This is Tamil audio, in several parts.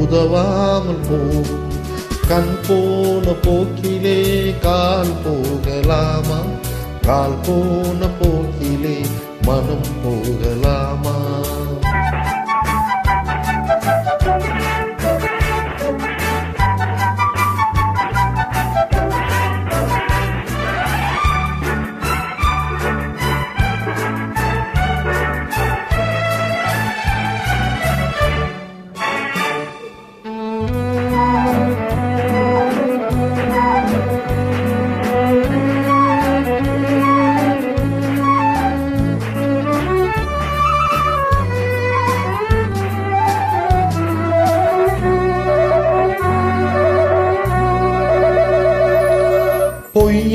உதவாமல் போகும். கண் போன போக்கிலே கால் போகலாமா? கால் போன போக்கிலே மனம் போகலாமா?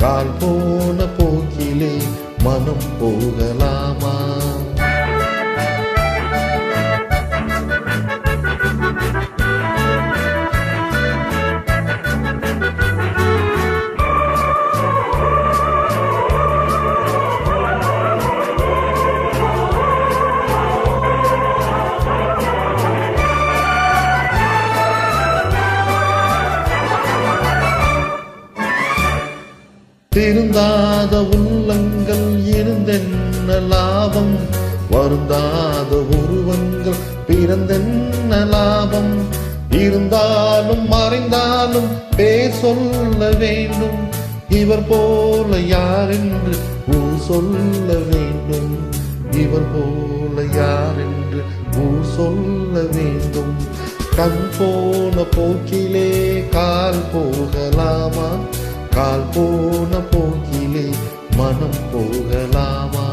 கால் போன போக்கிலே மனம் போகலாமா? திருந்தாத உள்ளங்கள் இருந்தென்ன லாபம்? வருந்தாத உருவங்கள் பிறந்தென்ன லாபம்? இருந்தாலும் மறைந்தாலும் பேர் சொல்ல வேண்டும். இவர் போல யாரென்று என்று ஊர் சொல்ல வேண்டும். இவர் போல யாரென்று என்று ஊர் சொல்ல வேண்டும். கண் போன போக்கிலே கால் போகலாமா? கால் போன போக்கிலே மனம் போகலாமா?